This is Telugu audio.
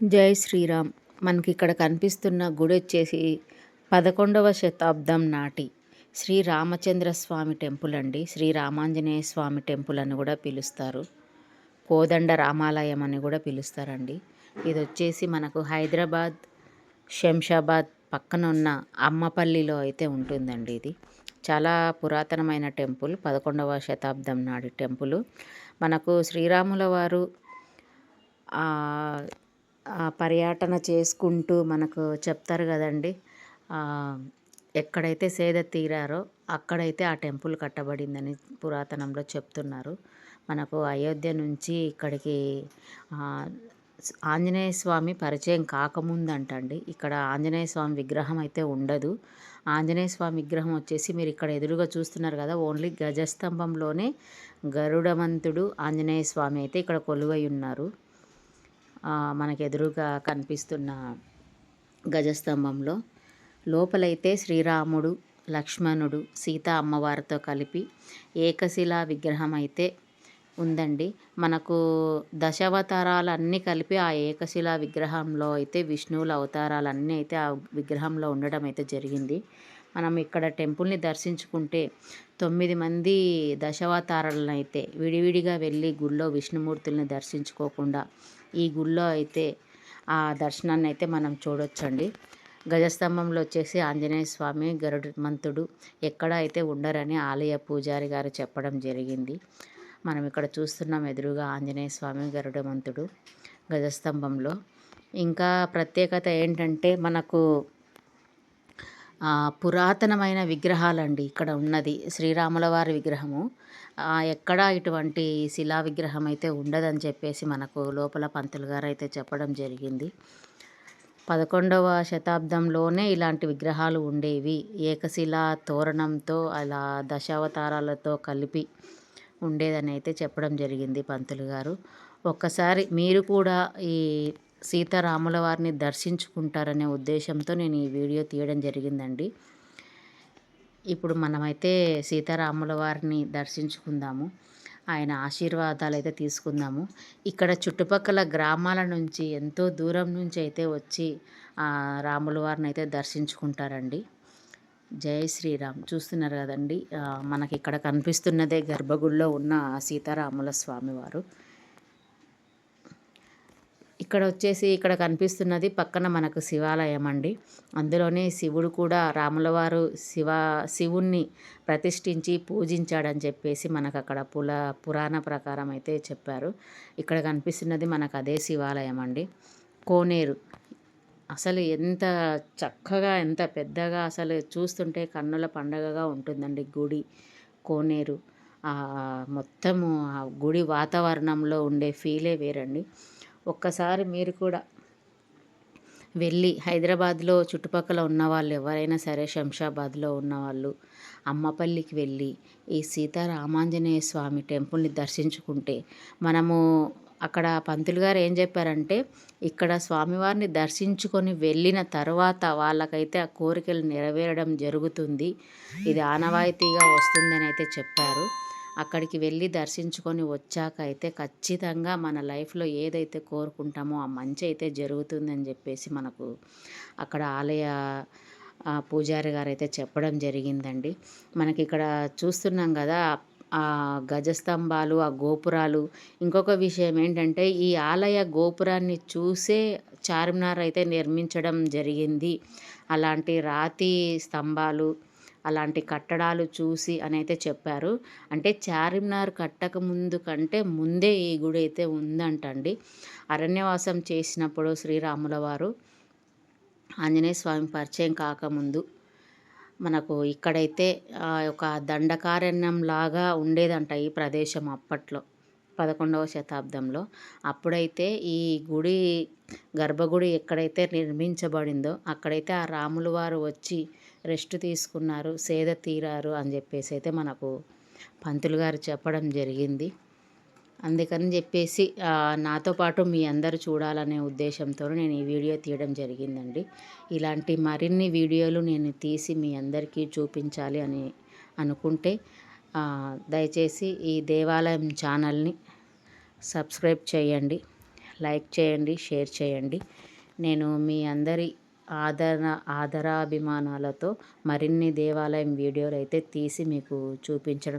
జై శ్రీరామ్. మనకి ఇక్కడ కనిపిస్తున్న గుడి వచ్చేసి పదకొండవ శతాబ్దం నాటి శ్రీ రామచంద్ర స్వామి టెంపుల్ అండి. శ్రీ రామాంజనేయ స్వామి టెంపుల్ అని కూడా పిలుస్తారు. కోదండ రామాలయం అని కూడా పిలుస్తారండి. ఇది వచ్చేసి మనకు హైదరాబాద్ శంషాబాద్ పక్కన ఉన్న అమ్మపల్లిలో అయితే ఉంటుందండి ఇది. చాలా పురాతనమైన టెంపుల్ పదకొండవ శతాబ్దం నాటి టెంపుల్. మనకు శ్రీరాముల వారు పర్యటన చేసుకుంటూ మనకు చెప్తారు కదండి. ఎక్కడైతే సేద తీరారో అక్కడైతే ఆ టెంపుల్ కట్టబడిందని పురాతనంలో చెప్తున్నారు. మనకు అయోధ్య నుంచి ఇక్కడికి ఆంజనేయ స్వామి పరిచయం కాకముందంటండి. ఇక్కడ ఆంజనేయ స్వామి విగ్రహం అయితే ఉండదు. ఆంజనేయ స్వామి విగ్రహం వచ్చేసి మీరు ఇక్కడ ఎదురుగా చూస్తున్నారు కదా ఓన్లీ గజస్తంభంలోనే గరుడమంతుడు ఆంజనేయ స్వామి అయితే ఇక్కడ కొలువై ఉన్నారు. మనకు ఎదురుగా కనిపిస్తున్న గజస్తంభంలో లోపలైతే శ్రీరాముడు లక్ష్మణుడు సీత అమ్మవారితో కలిపి ఏకశిలా విగ్రహం అయితే ఉందండి. మనకు దశావతారాలన్నీ కలిపి ఆ ఏకశిలా విగ్రహంలో అయితే విష్ణువుల అవతారాలన్నీ అయితే ఆ విగ్రహంలో ఉండడం అయితే జరిగింది. మనం ఇక్కడ టెంపుల్ని దర్శించుకుంటే తొమ్మిది మంది దశావతారాలను అయితే విడివిడిగా వెళ్ళి గుళ్ళో విష్ణుమూర్తుల్ని దర్శించుకోకుండా ఈ గుళ్ళో అయితే ఆ దర్శనాన్ని అయితే మనం చూడొచ్చండి. గజస్తంభంలో వచ్చేసి ఆంజనేయ స్వామి గరుడమంతుడు ఎక్కడ అయితే ఉండరని ఆలయ పూజారి గారు చెప్పడం జరిగింది. మనం ఇక్కడ చూస్తున్నాం ఎదురుగా ఆంజనేయ స్వామి గరుడమంతుడు గజస్తంభంలో. ఇంకా ప్రత్యేకత ఏంటంటే మనకు పురాతనమైన విగ్రహాలండి ఇక్కడ ఉన్నది. శ్రీరాముల వారి విగ్రహము ఎక్కడా ఇటువంటి శిలా విగ్రహం అయితే ఉండదని చెప్పేసి మనకు లోపల పంతులు గారు అయితే చెప్పడం జరిగింది. పదకొండవ శతాబ్దంలోనే ఇలాంటి విగ్రహాలు ఉండేవి. ఏకశిలా తోరణంతో అలా దశావతారాలతో కలిపి ఉండేదని అయితే చెప్పడం జరిగింది పంతులు గారు. ఒక్కసారి మీరు కూడా ఈ సీతారాముల వారిని దర్శించుకుంటారనే ఉద్దేశంతో నేను ఈ వీడియో తీయడం జరిగిందండి. ఇప్పుడు మనమైతే సీతారాముల వారిని దర్శించుకుందాము. ఆయన ఆశీర్వాదాలు అయితే తీసుకుందాము. ఇక్కడ చుట్టుపక్కల గ్రామాల నుంచి ఎంతో దూరం నుంచి అయితే వచ్చి రాముల వారిని అయితే దర్శించుకుంటారండి. జై శ్రీరామ్. చూస్తున్నారు కదండి మనకి ఇక్కడ కనిపిస్తున్నదే గర్భగుడిలో ఉన్న సీతారాముల స్వామివారు. ఇక్కడ వచ్చేసి ఇక్కడ కనిపిస్తున్నది పక్కన మనకు శివాలయం అండి. అందులోనే శివుడు కూడా రాములవారు శివ శివుణ్ణి ప్రతిష్ఠించి పూజించాడని చెప్పేసి మనకు అక్కడ పుల పురాణ ప్రకారం అయితే చెప్పారు. ఇక్కడ కనిపిస్తున్నది మనకు అదే శివాలయం అండి. కోనేరు. అసలు ఎంత చక్కగా ఎంత పెద్దగా అసలు చూస్తుంటే కన్నుల పండగగా ఉంటుందండి గుడి కోనేరు. మొత్తము ఆ గుడి వాతావరణంలో ఉండే ఫీలే వేరండి. ఒక్కసారి మీరు కూడా వెళ్ళి హైదరాబాద్లో చుట్టుపక్కల ఉన్న వాళ్ళు ఎవరైనా సరే శంషాబాద్లో ఉన్నవాళ్ళు అమ్మపల్లికి వెళ్ళి ఈ సీతారామాంజనేయ స్వామి టెంపుల్ని దర్శించుకుంటే మనము అక్కడ పంతులు గారు ఏం చెప్పారంటే ఇక్కడ స్వామివారిని దర్శించుకొని వెళ్ళిన తర్వాత వాళ్ళకైతే ఆ కోరికలు నెరవేరడం జరుగుతుంది. ఇది ఆనవాయితీగా వస్తుందని అయితే చెప్పారు. అక్కడికి వెళ్ళి దర్శించుకొని వచ్చాక అయితే ఖచ్చితంగా మన లైఫ్లో ఏదైతే కోరుకుంటామో ఆ మంచి అయితే జరుగుతుందని చెప్పేసి మనకు అక్కడ ఆలయ పూజారి గారు అయితే చెప్పడం జరిగిందండి. మనకి ఇక్కడ చూస్తున్నాం కదా ఆ గజస్తంభాలు ఆ గోపురాలు. ఇంకొక విషయం ఏంటంటే ఈ ఆలయ గోపురాన్ని చూసే చార్మినార్ అయితే నిర్మించడం జరిగింది. అలాంటి రాతి స్తంభాలు అలాంటి కట్టడాలు చూసి అని అయితే చెప్పారు. అంటే చార్మినార్ కట్టక ముందు కంటే ముందే ఈ గుడి అయితే ఉందంటండి. అరణ్యవాసం చేసినప్పుడు శ్రీరాముల వారు ఆంజనేయ స్వామి పరిచయం కాకముందు మనకు ఇక్కడైతే ఒక దండకారణ్యం లాగా ఉండేదంట ఈ ప్రదేశం అప్పట్లో పదకొండవ శతాబ్దంలో. అప్పుడైతే ఈ గుడి గర్భగుడి ఎక్కడైతే నిర్మించబడిందో అక్కడైతే ఆ రాములు వారు వచ్చి రెస్ట్ తీసుకున్నారు సేద తీరారు అని చెప్పేసి అయితే మనకు పంతులు గారు చెప్పడం జరిగింది. అందుకని చెప్పేసి నాతో పాటు మీ అందరు చూడాలనే ఉద్దేశంతో నేను ఈ వీడియో తీయడం జరిగిందండి. ఇలాంటి మరిన్ని వీడియోలు నేను తీసి మీ అందరికీ చూపించాలి అని అనుకుంటే దయచేసి ఈ దేవాలయం ఛానల్ని సబ్స్క్రైబ్ చేయండి లైక్ చేయండి షేర్ చేయండి. నేను మీ అందరి ఆదరణ ఆదరాభిమానాలతో మరిన్ని దేవాలయం వీడియోలు అయితే తీసి మీకు చూపించడం